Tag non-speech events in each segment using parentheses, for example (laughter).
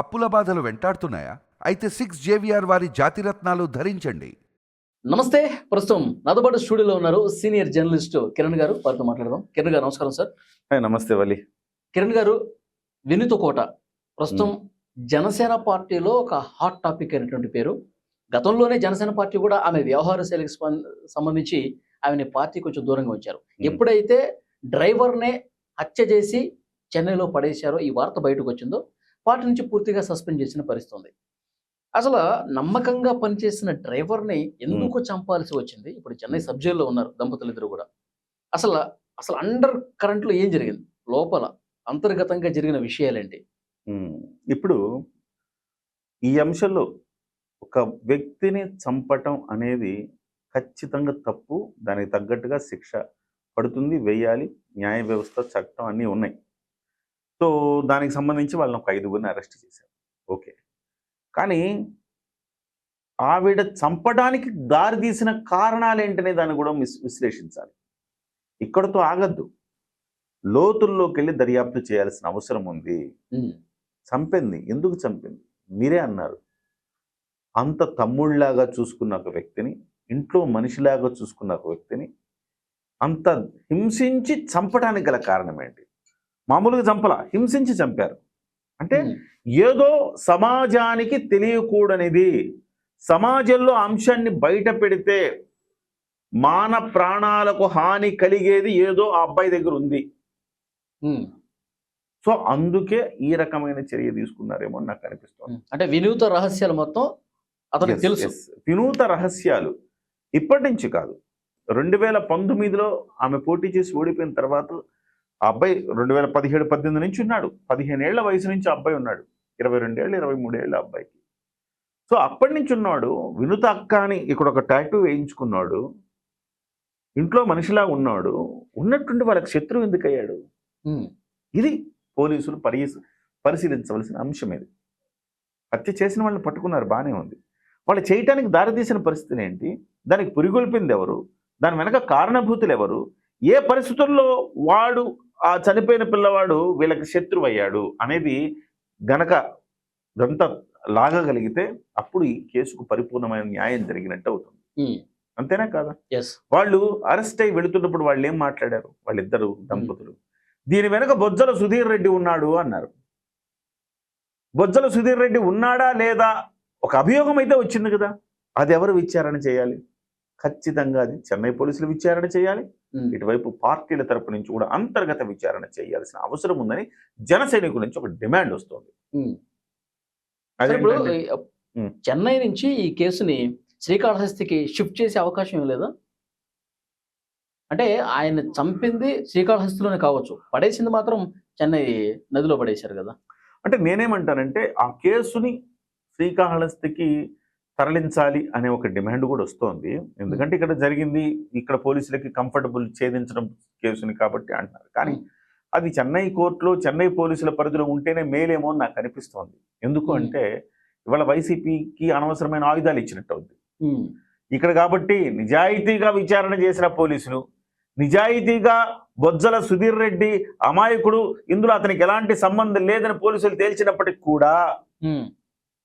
అప్పుల బాధలు వెంటాడుతున్నాయా? అయితే సిక్స్ జేవిఆర్ వారి జాతిరత్నాలు ధరించండి. నమస్తే ప్రస్తుతం నాతో పాటు స్టూడియోలో ఉన్నారు సీనియర్ జర్నలిస్ట్ కిరణ్ గారు. వారితో మాట్లాడదాం. కిరణ్ గారు నమస్కారం సార్. హాయ్ నమస్తే వలి. కిరణ్ గారు వినుత కోట. ప్రస్తుతం జనసేన పార్టీలో ఒక హాట్ టాపిక్ అయినటువంటి పేరు. గతంలోనే జనసేన పార్టీ కూడా ఆమె వ్యవహార శైలికి సంబంధించి ఆమెని పార్టీ కొంచెం దూరంగా ఉంచారు. ఎప్పుడైతే డ్రైవర్నే హత్య చేసి చెన్నైలో పడేశారో ఈ వార్త బయటకు వచ్చిందో పార్టీ నుంచి పూర్తిగా సస్పెండ్ చేసిన పరిస్థితి ఉంది అసలు నమ్మకంగా పనిచేసిన డ్రైవర్ని ఎందుకు చంపాల్సి వచ్చింది? ఇప్పుడు చెన్నై సబ్ జైల్లో ఉన్నారు దంపతులు ఇద్దరు కూడా. అసలు అసలు అండర్ కరెంట్లో ఏం జరిగింది? లోపల అంతర్గతంగా జరిగిన విషయాలేంటి? ఇప్పుడు ఈ అంశంలో ఒక వ్యక్తిని చంపటం అనేది ఖచ్చితంగా తప్పు. దానికి తగ్గట్టుగా శిక్ష పడుతుంది వేయాలి. న్యాయ వ్యవస్థ చట్టం అన్నీ ఉన్నాయి. సో దానికి సంబంధించి వాళ్ళని ఒక ఐదుగురిని అరెస్ట్ చేశారు. ఓకే. కానీ ఆవిడ చంపడానికి దారి తీసిన కారణాలు ఏంటనే దాన్ని కూడా విశ్లేషించాలి. ఇక్కడతో ఆగద్దు. లోతుల్లోకి వెళ్ళి దర్యాప్తు చేయాల్సిన అవసరం ఉంది. చంపింది. ఎందుకు చంపింది? మీరే అన్నారు. అంత తమ్ముళ్ళలాగా చూసుకున్న ఒక వ్యక్తిని ఇంట్లో మనిషిలాగా చూసుకున్న ఒక వ్యక్తిని అంత హింసించి చంపడానికి గల కారణం ఏంటి? మామూలుగా చంపల హింసించి చంపారు. అంటే ఏదో సమాజానికి తెలియకూడనిది సమాజంలో అంశాన్ని బయట పెడితే మాన ప్రాణాలకు హాని కలిగేది ఏదో ఆ అబ్బాయి దగ్గర ఉంది. సో అందుకే ఈ రకమైన చర్య తీసుకున్నారేమో నాకు అనిపిస్తుంది. అంటే వినూత రహస్యాలు మొత్తం అతనికి Yes, తెలుసు. వినూత రహస్యాలు ఇప్పటి నుంచి కాదు. రెండు వేల పంతొమ్మిదిలో ఆమె పోటీ చేసి ఓడిపోయిన తర్వాత ఆ అబ్బాయి రెండు వేల పదిహేడు పద్దెనిమిది నుంచి ఉన్నాడు. పదిహేను ఏళ్ళ వయసు నుంచి ఆ అబ్బాయి ఉన్నాడు. ఇరవై రెండేళ్ళు ఇరవై మూడేళ్ళ అబ్బాయికి. సో అప్పటి నుంచి ఉన్నాడు. వినుత అక్క అని ఇక్కడ ఒక టాటూ వేయించుకున్నాడు. ఇంట్లో మనిషిలా ఉన్నాడు. ఉన్నట్టుండి వాళ్ళకి శత్రువు ఎందుకు అయ్యాడు ఇది పోలీసులు పరిశీ పరిశీలించవలసిన అంశం ఇది. హత్య చేసిన వాళ్ళని పట్టుకున్నారు బాగానే ఉంది. వాళ్ళు చేయటానికి దారితీసిన పరిస్థితి ఏంటి? దానికి పురిగొల్పింది ఎవరు? దాని వెనక కారణభూతులు ఎవరు? ఏ పరిస్థితుల్లో వాడు ఆ చనిపోయిన పిల్లవాడు వీళ్ళకి శత్రువు అయ్యాడు అనేది గనక ఇదంతా లాగగలిగితే అప్పుడు ఈ కేసుకు పరిపూర్ణమైన న్యాయం జరిగినట్టు అవుతుంది. ఉమ్, అంతేనా కాదా? ఎస్ వాళ్ళు అరెస్ట్ అయి వెళుతున్నప్పుడు వాళ్ళు ఏం మాట్లాడారు? వాళ్ళిద్దరు దంపతులు. దీని వెనక బొజ్జల సుధీర్ రెడ్డి ఉన్నాడు అన్నారు. బొజ్జల సుధీర్ రెడ్డి ఉన్నాడా లేదా? ఒక అభియోగం అయితే వచ్చింది కదా. అది ఎవరు విచారణ చేయాలి? ఖచ్చితంగా అది చెన్నై పోలీసులు విచారణ చేయాలి. ఇటువైపు పార్టీల తరపు నుంచి కూడా అంతర్గత విచారణ చేయాల్సిన అవసరం ఉందని జన సైనికుల నుంచి ఒక డిమాండ్ వస్తుంది. ఇప్పుడు. చెన్నై నుంచి ఈ కేసుని శ్రీకాళహస్తికి షిఫ్ట్ చేసే అవకాశం లేదా? అంటే ఆయన చంపింది శ్రీకాళహస్తిలోనే కావచ్చు. పడేసింది మాత్రం చెన్నై నదిలో పడేశారు కదా. అంటే నేనేమంటానంటే ఆ కేసుని శ్రీకాళహస్తికి తరలించాలి అనే ఒక డిమాండ్ కూడా వస్తోంది. ఎందుకంటే ఇక్కడ జరిగింది ఇక్కడ పోలీసులకి కంఫర్టబుల్ ఛేదించడం కేసుని కాబట్టి అంటున్నారు. కానీ అది చెన్నై కోర్టులో చెన్నై పోలీసుల పరిధిలో ఉంటేనే మేలేమో అని నాకు అనిపిస్తోంది. ఎందుకు. అంటే ఇవాళ వైసీపీకి అనవసరమైన ఆయుధాలు ఇచ్చినట్టు అవుద్ది. ఇక్కడ కాబట్టి నిజాయితీగా విచారణ చేసిన పోలీసులు నిజాయితీగా బొజ్జల సుధీర్ రెడ్డి అమాయకుడు ఇందులో అతనికి ఎలాంటి సంబంధం లేదని పోలీసులు తేల్చినప్పటికి కూడా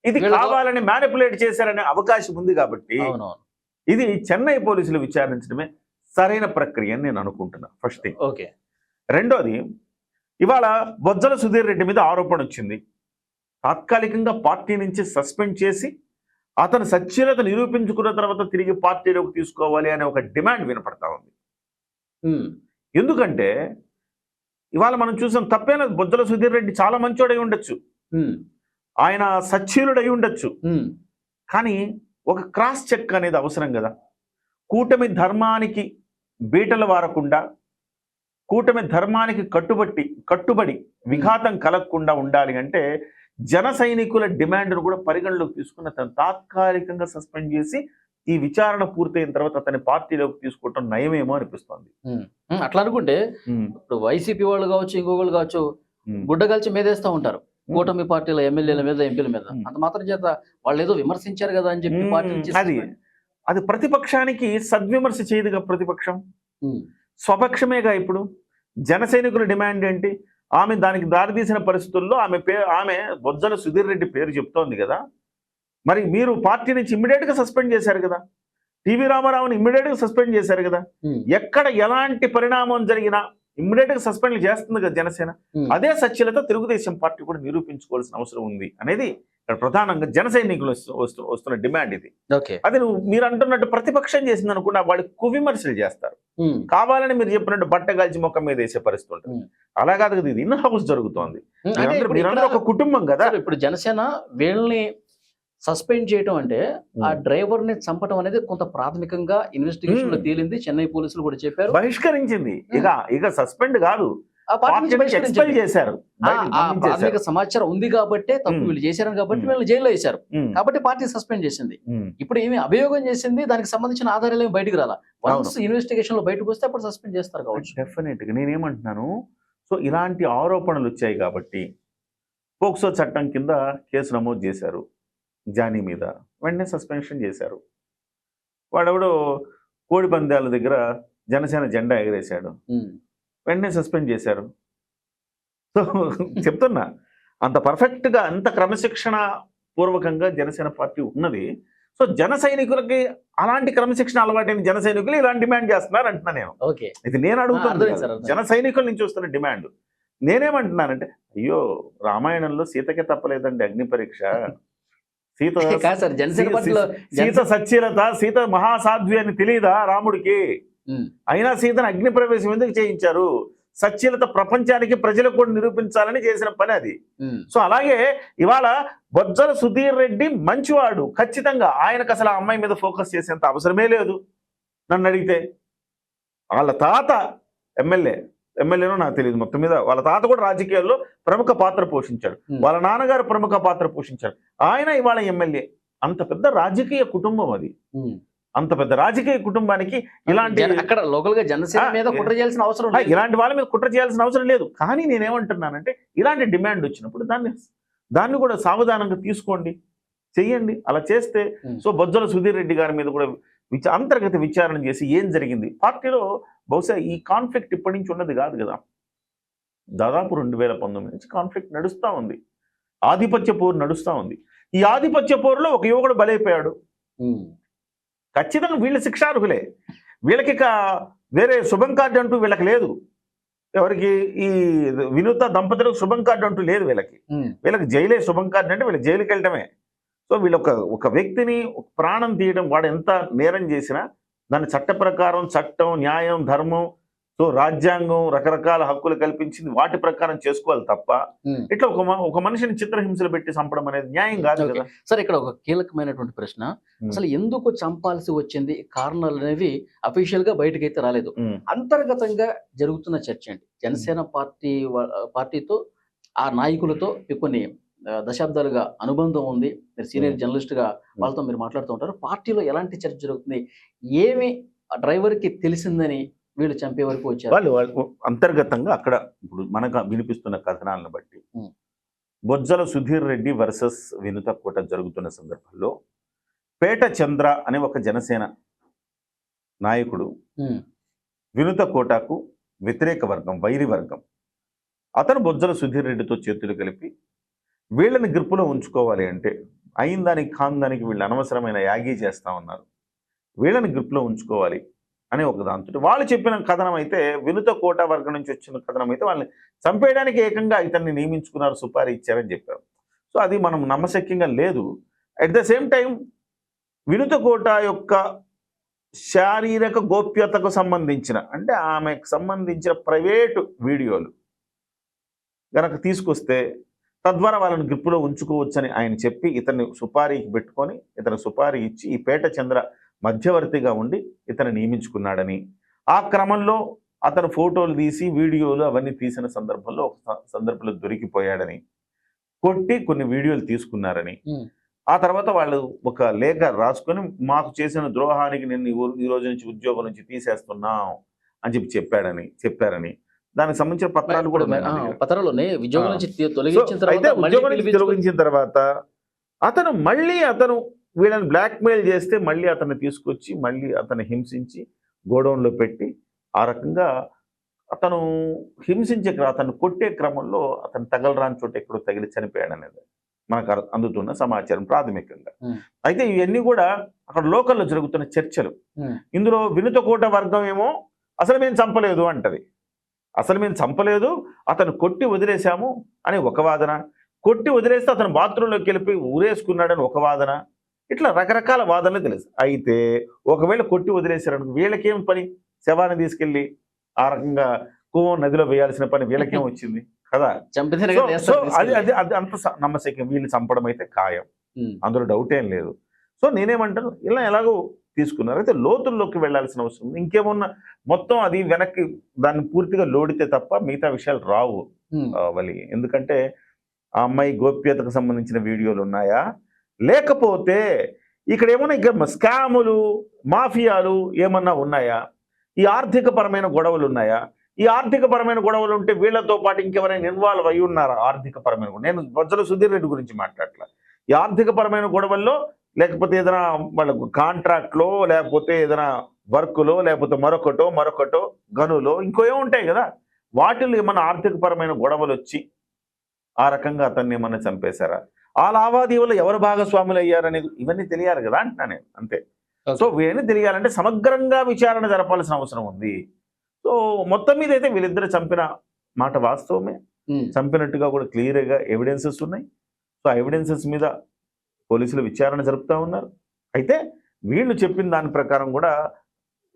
ఇది కావాలని మ్యానిపులేట్ చేశారనే అవకాశం ఉంది కాబట్టి ఇది చెన్నై పోలీసులు విచారించడమే సరైన ప్రక్రియ అని నేను అనుకుంటున్నా. First thing okay. రెండోది ఇవాళ బొజ్జల సుధీర్ రెడ్డి మీద ఆరోపణ వచ్చింది. తాత్కాలికంగా పార్టీ నుంచి సస్పెండ్ చేసి అతను సచ్యత నిరూపించుకున్న తర్వాత తిరిగి పార్టీలోకి తీసుకోవాలి అనే ఒక డిమాండ్ వినపడతా ఉంది. ఎందుకంటే ఇవాళ మనం చూసాం తప్పేనా బొజ్జల సుధీర్ రెడ్డి చాలా మంచోడై ఉండొచ్చు. ఆయన సచ్చీలుడై ఉండొచ్చు. కానీ ఒక క్రాస్ చెక్ అనేది అవసరం కదా. కూటమి ధర్మానికి బీటలు వారకుండా కూటమి ధర్మానికి కట్టుబట్టి కట్టుబడి విఘాతం కలగకుండా ఉండాలి అంటే జన సైనికుల డిమాండ్ను కూడా పరిగణలోకి తీసుకుని అతను తాత్కాలికంగా సస్పెండ్ చేసి ఈ విచారణ పూర్తయిన తర్వాత అతని పార్టీలోకి తీసుకోవటం నయమేమో అనిపిస్తోంది. అట్లా అనుకుంటే ఇప్పుడు వైసీపీ వాళ్ళు కావచ్చు ఇంకొకళ్ళు కావచ్చు గుడ్డ కలిసి మేదేస్తా ఉంటారు. కూటమి పార్టీల ఎమ్మెల్యేల మీద ఎంపీల మీద. అంత మాత్రం చేత వాళ్ళు ఏదో విమర్శించారు కదా అని చెప్పి పార్టీ అది అది ప్రతిపక్షానికి సద్విమర్శ చేయదుగా ప్రతిపక్షం? స్వపక్షమేగా ఇప్పుడు? జన సైనికుల డిమాండ్ ఏంటి? ఆమె దానికి దారితీసిన పరిస్థితుల్లో ఆమె పేరు ఆమె బొజ్జల సుధీర్ రెడ్డి పేరు చెప్తోంది కదా? మరి మీరు పార్టీ నుంచి ఇమ్మీడియట్గా సస్పెండ్ చేశారు కదా? టీవీ రామారావుని ఇమ్మీడియట్గా సస్పెండ్ చేశారు కదా? ఎక్కడ ఎలాంటి పరిణామం జరిగినా ఇమ్మీడియట్గా సస్పెండ్ చేస్తుంది కదా జనసేన. అదే సత్యలత తెలుగుదేశం పార్టీ కూడా నిరూపించుకోవాల్సిన అవసరం ఉంది అనేది ఇక్కడ ప్రధానంగా జన సైనికులు వస్తు- వస్తు- వస్తున్న డిమాండ్ ఇది. ఓకే. అది నువ్వు మీరు అంటున్నట్టు ప్రతిపక్షం చేసింది అనుకున్నా వాళ్ళు కువిమర్శలు చేస్తారు. కావాలని మీరు చెప్పినట్టు బట్ట గాల్చి మొక్క మీద వేసే పరిస్థితి ఉంటుంది. అలా కాదు కదా ఇది ఇన్ హౌస్ జరుగుతోంది మీరందరూ ఒక కుటుంబం కదా. ఇప్పుడు జనసేన వీళ్ళని సస్పెండ్ చేయడం అంటే ఆ. డ్రైవర్ని చంపడం అనేది కొంత ప్రాథమికంగా ఇన్వెస్టిగేషన్లో. తేలింది. చెన్నై పోలీసులు కూడా చెప్పారు. బహిష్కరించింది. ఇక ఇక సస్పెండ్ కాదు. చేశారు. ప్రాథమిక సమాచారం ఉంది కాబట్టే తప్పు. వీళ్ళు చేశారని కాబట్టి. వీళ్ళు జైల్లో వేశారు. కాబట్టి పార్టీ సస్పెండ్ చేసింది. ఇప్పుడు ఏమి అభియోగం చేసింది? దానికి సంబంధించిన ఆధారాలు ఏమి బయటకు రాలా? వన్స్ ఇన్వెస్టిగేషన్లో బయటకు వస్తే అప్పుడు సస్పెండ్ చేస్తారు కావచ్చు. డెఫినెట్గా నేనేమంటున్నాను సో ఇలాంటి ఆరోపణలు వచ్చాయి కాబట్టి పోక్సో చట్టం కింద కేసు నమోదు చేశారు. జానీ మీద. వెంటనే సస్పెన్షన్ చేశారు. వాడెవడో కోడి పందాల దగ్గర జనసేన జెండా ఎగరేశాడు. వెంటనే సస్పెండ్ చేశారు. సో చెప్తున్నా అంత పర్ఫెక్ట్గా అంత క్రమశిక్షణ పూర్వకంగా జనసేన పార్టీ ఉన్నది. సో జన సైనికులకి అలాంటి క్రమశిక్షణ అలవాటైన జన సైనికులు ఇలాంటి డిమాండ్ చేస్తున్నారు అంటున్నా నేను. ఇది నేను అడుగుతాను అర్థమైంది సార్, అర్థమైంది. జన సైనికుల నుంచి వస్తున్న డిమాండ్. నేనేమంటున్నానంటే అయ్యో రామాయణంలో సీతకే తప్పలేదండి అగ్ని పరీక్ష. సీత (laughs) కాదు సార్ జనసేన సీ- పార్టీలో సీత సత్యలత సీత మహాసాధ్వి అని తెలియదా రాముడికి? అయినా సీతను అగ్ని ప్రవేశం ఎందుకు చేయించారు? సత్యలత ప్రపంచానికి ప్రజలకు కూడా నిరూపించాలని చేసిన పని అది. సో అలాగే ఇవాళ బొజ్జల సుధీర్ రెడ్డి మంచివాడు ఖచ్చితంగా. ఆయనకు అసలు ఆ అమ్మాయి మీద ఫోకస్ చేసేంత అవసరమే లేదు నన్ను అడిగితే. వాళ్ళ తాత ఎమ్మెల్యే. ఎమ్మెల్యేనో నాకు తెలియదు మొత్తం మీద. వాళ్ళ తాత కూడా రాజకీయాల్లో ప్రముఖ పాత్ర పోషించాడు. Hmm. వాళ్ళ నాన్నగారు ప్రముఖ పాత్ర పోషించారు. ఆయన ఇవాళ ఎమ్మెల్యే. అంత పెద్ద రాజకీయ కుటుంబం అది. ఉమ్. అంత పెద్ద రాజకీయ కుటుంబానికి ఇలాంటి జన- అక్కడ లోకల్గా జనసేన మీద కుట్ర చేయాల్సిన అవసరం ఇలాంటి వాళ్ళ మీద కుట్ర చేయాల్సిన అవసరం లేదు. కానీ నేనేమంటున్నానంటే ఇలాంటి డిమాండ్ వచ్చినప్పుడు దాన్ని దాన్ని కూడా సావధానంగా తీసుకోండి. చెయ్యండి. అలా చేస్తే Hmm. సో బొజ్జల సుధీర్ రెడ్డి గారి మీద కూడా విచ అంతర్గత విచారణ చేసి ఏం జరిగింది? పార్టీలో బహుశా ఈ కాన్ఫ్లిక్ట్ ఇప్పటి నుంచి ఉన్నది కాదు కదా. దాదాపు రెండు వేల పంతొమ్మిది నుంచి కాన్ఫ్లిక్ట్ నడుస్తూ ఉంది. ఆధిపత్య పోరు నడుస్తూ ఉంది. ఈ ఆధిపత్య పోరులో ఒక యువకుడు బలైపోయాడు. ఖచ్చితంగా వీళ్ళ శిక్షార్హులే. వీళ్ళకి వేరే శుభం కార్డు అంటూ వీళ్ళకి లేదు. ఎవరికి? ఈ వినూత దంపతులకు శుభం కార్డు అంటూ లేదు వీళ్ళకి. వీళ్ళకి జైలే శుభం కార్డు అంటే వీళ్ళ జైలుకి వెళ్ళటమే సో వీళ్ళు ఒక ఒక వ్యక్తిని ప్రాణం తీయడం వాడు ఎంత నేరం చేసినా దాని చట్ట ప్రకారం చట్టం న్యాయం ధర్మం సో రాజ్యాంగం రకరకాల హక్కులు కల్పించింది వాటి ప్రకారం చేసుకోవాలి తప్ప. ఇట్లా ఒక ఒక మనిషిని చిత్రహింసలు పెట్టి చంపడం అనేది న్యాయం కాదు. కదా. సార్ ఇక్కడ ఒక కీలకమైనటువంటి ప్రశ్న. అసలు ఎందుకు చంపాల్సి వచ్చింది? కారణాలు అనేవి అఫీషియల్గా బయటకు అయితే రాలేదు అంతర్గతంగా జరుగుతున్న చర్చ అండి. జనసేన పార్టీ పార్టీతో ఆ నాయకులతో కొన్ని దశాబ్దాలుగా అనుబంధం ఉంది. మీరు సీనియర్ Hmm. జర్నలిస్ట్గా వాళ్ళతో మీరు మాట్లాడుతూ ఉంటారు. పార్టీలో ఎలాంటి చర్చ జరుగుతుంది? ఏమి డ్రైవర్కి తెలిసిందని వీళ్ళు చంపే వరకు వచ్చారు? వాళ్ళు వాళ్ళు అంతర్గతంగా అక్కడ ఇప్పుడు మనకు వినిపిస్తున్న కథనాలను బట్టి. బొజ్జల సుధీర్ రెడ్డి వర్సెస్ వినుత కోట జరుగుతున్న సందర్భంలో పేట చంద్ర అనే ఒక జనసేన నాయకుడు వినుత కోటకు వ్యతిరేక వర్గం వైరి వర్గం. అతను బొజ్జల సుధీర్ రెడ్డితో చేతులు కలిపి వీళ్ళని గ్రిప్పులో ఉంచుకోవాలి అంటే అయిన దానికి కాని దానికి వీళ్ళు అనవసరమైన యాగీ చేస్తా ఉన్నారు. వీళ్ళని గ్రిప్లో ఉంచుకోవాలి అనే ఒక దాంతో వాళ్ళు చెప్పిన కథనం అయితే వినుత కోట వర్గం నుంచి వచ్చిన కథనం అయితే వాళ్ళని చంపేయడానికి ఏకంగా ఇతన్ని నియమించుకున్నారు సుపారీ ఇచ్చారని చెప్పారు. సో అది మనం నమ్మశక్యంగా లేదు. అట్ ద సేమ్ టైం వినుత కోట యొక్క శారీరక గోప్యతకు సంబంధించిన అంటే ఆమెకు సంబంధించిన ప్రైవేటు వీడియోలు గనక తీసుకొస్తే తద్వారా వాళ్ళని గ్రిప్పులో ఉంచుకోవచ్చని ఆయన చెప్పి ఇతన్ని సుపారీకి పెట్టుకొని ఇతను సుపారీ ఇచ్చి ఈ పేట చంద్ర మధ్యవర్తిగా ఉండి ఇతను నియమించుకున్నాడని. ఆ క్రమంలో అతను ఫోటోలు తీసి వీడియోలు అవన్నీ తీసిన సందర్భంలో ఒక సందర్భంలో దొరికిపోయాడని. కొట్టి కొన్ని వీడియోలు తీసుకున్నారని. ఆ తర్వాత వాళ్ళు ఒక లేఖ రాసుకొని మాకు చేసిన ద్రోహానికి నేను ఈ రోజు నుంచి ఉద్యోగం నుంచి తీసేస్తున్నాం అని చెప్పి చెప్పాడని చెప్పారని. దానికి సంబంధించిన పత్రాలు కూడా ఇప్పుడు ఉన్నాయి ఉద్యోగం. నుంచి తొలగించిన తర్వాత ఉద్యోగం నుంచి తొలగించిన తర్వాత అతను మళ్ళీ అతను వీళ్ళని బ్లాక్మెయిల్ చేస్తే మళ్ళీ అతన్ని తీసుకొచ్చి మళ్ళీ అతన్ని హింసించి గోడౌన్లో పెట్టి ఆ రకంగా అతను హింసించే అతను కొట్టే క్రమంలో అతను తగలరాని చోట ఎక్కడో తగిలి చనిపోయాడు అనేది మనకు అందుతున్న సమాచారం ప్రాథమికంగా. అయితే ఇవన్నీ కూడా అక్కడ లోకల్లో జరుగుతున్న చర్చలు. ఇందులో వినుతకోట వర్గం ఏమో అసలు మేము చంపలేదు అంటది అసలు మేము చంపలేదు అతను కొట్టి వదిలేశాము అని ఒక వాదన. కొట్టి వదిలేస్తే అతను బాత్రూంలోకి వెళ్ళిపోయి ఊరేసుకున్నాడని ఒక వాదన. ఇట్లా రకరకాల వాదనలు తెలుసు. అయితే ఒకవేళ కొట్టి వదిలేశారనుకో వీళ్ళకేం పని? శవాన్ని తీసుకెళ్ళి ఆ రకంగా కువం నదిలో వేయాల్సిన పని వీళ్ళకేం (laughs) వచ్చింది? కదా? అది. అది అది అంత నమ్మశక్యం. వీళ్ళు చంపడం అయితే ఖాయం. అందులో డౌట్ ఏం లేదు. సో నేనేమంటాను ఇలా ఎలాగో తీసుకున్నారు. అయితే లోతుల్లోకి వెళ్ళాల్సిన అవసరం ఇంకేమన్నా మొత్తం అది వెనక్కి దాన్ని పూర్తిగా లోడితే తప్ప మిగతా విషయాలు రావు వలి. ఎందుకంటే ఆ అమ్మాయి గోప్యతకు సంబంధించిన వీడియోలు ఉన్నాయా? లేకపోతే ఇక్కడ ఏమన్నా ఇక్కడ స్కాములు మాఫియాలు ఏమన్నా ఉన్నాయా? ఈ ఆర్థిక పరమైన గొడవలు ఉన్నాయా? ఈ ఆర్థిక పరమైన గొడవలు ఉంటే వీళ్ళతో పాటు ఇంకెవరైనా ఇన్వాల్వ్ అయి ఉన్నారా? ఆర్థిక పరమైన గొడవ? నేను బొజ్జల సుధీర్ రెడ్డి గురించి మాట్లాడట్లా. ఈ ఆర్థిక పరమైన గొడవల్లో లేకపోతే ఏదైనా వాళ్ళకు కాంట్రాక్ట్లో లేకపోతే ఏదైనా వర్క్లో లేకపోతే మరొకటో మరొకటో గనులో ఇంకో ఏమో ఉంటాయి కదా. వాటిల్లో ఏమన్నా ఆర్థిక పరమైన గొడవలు వచ్చి ఆ రకంగా అతన్ని ఏమన్నా చంపేశారా? ఆ లావాదేవీలు ఎవరు భాగస్వాములు అయ్యారనేది ఇవన్నీ తెలియాలి కదా అంటున్నా నేను అంతే. సో ఇవన్నీ తెలియాలంటే సమగ్రంగా విచారణ జరపాల్సిన అవసరం ఉంది. సో మొత్తం మీద అయితే వీళ్ళిద్దరు చంపిన మాట వాస్తవమే. చంపినట్టుగా కూడా క్లియర్గా ఎవిడెన్సెస్ ఉన్నాయి. సో ఆ ఎవిడెన్సెస్ మీద పోలీసులు విచారణ జరుపుతూ ఉన్నారు. అయితే వీళ్ళు చెప్పిన దాని ప్రకారం కూడా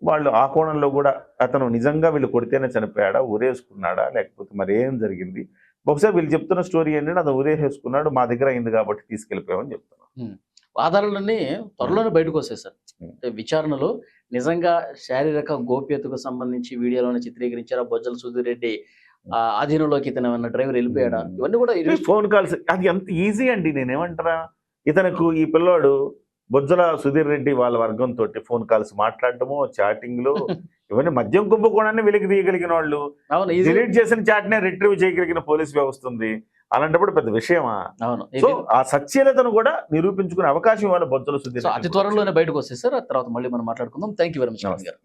వాళ్ళు ఆ కోణంలో కూడా అతను నిజంగా వీళ్ళు కొడితేనే చనిపోయాడా ఊరేసుకున్నాడా లేకపోతే మరి ఏం జరిగింది? బహుశా వీళ్ళు చెప్తున్న స్టోరీ ఏంటంటే అతను ఊరేసుకున్నాడు మా దగ్గర అయింది కాబట్టి తీసుకెళ్ళిపోయామని చెప్తున్నారు. ఆధారాలన్నీ త్వరలోనే బయటకు వస్తాయి సార్. అంటే విచారణలో నిజంగా శారీరక గోప్యతకు సంబంధించి వీడియోలోనే చిత్రీకరించారా? బొజ్జల సుధీర్ రెడ్డి ఆ, ఆధీనంలోకి ఇతను ఏమన్నా డ్రైవర్ వెళ్ళిపోయాడా. ఇవన్నీ కూడా ఫోన్ కాల్స్ అది ఎంత ఈజీ అండి? నేనేమంటారా ఇతనికి ఈ పిల్లోడు బొజ్జల సుధీర్ రెడ్డి వాళ్ళ వర్గం తోటి ఫోన్ కాల్స్ మాట్లాడటము చాటింగ్లు (laughs) ఇవన్నీ మద్యం కుంభకోణాన్ని వెలికి తీయగలిగిన వాళ్ళు. డిలీట్ చేసిన చాట్ నే రిట్రీవ్ చేయగలిగిన పోలీస్ వ్యవస్థ ఉంది. అలాంటప్పుడు పెద్ద విషయమా? అవును సో ఆ సత్యలతను కూడా నిరూపించుకునే అవకాశం ఇవ్వాలి బొజ్జల సుధీర్ అతి త్వరలోనే బయటకు వస్తాయి సార్ తర్వాత మళ్ళీ మనం మాట్లాడుకుందాం. Thank you very much. గారు.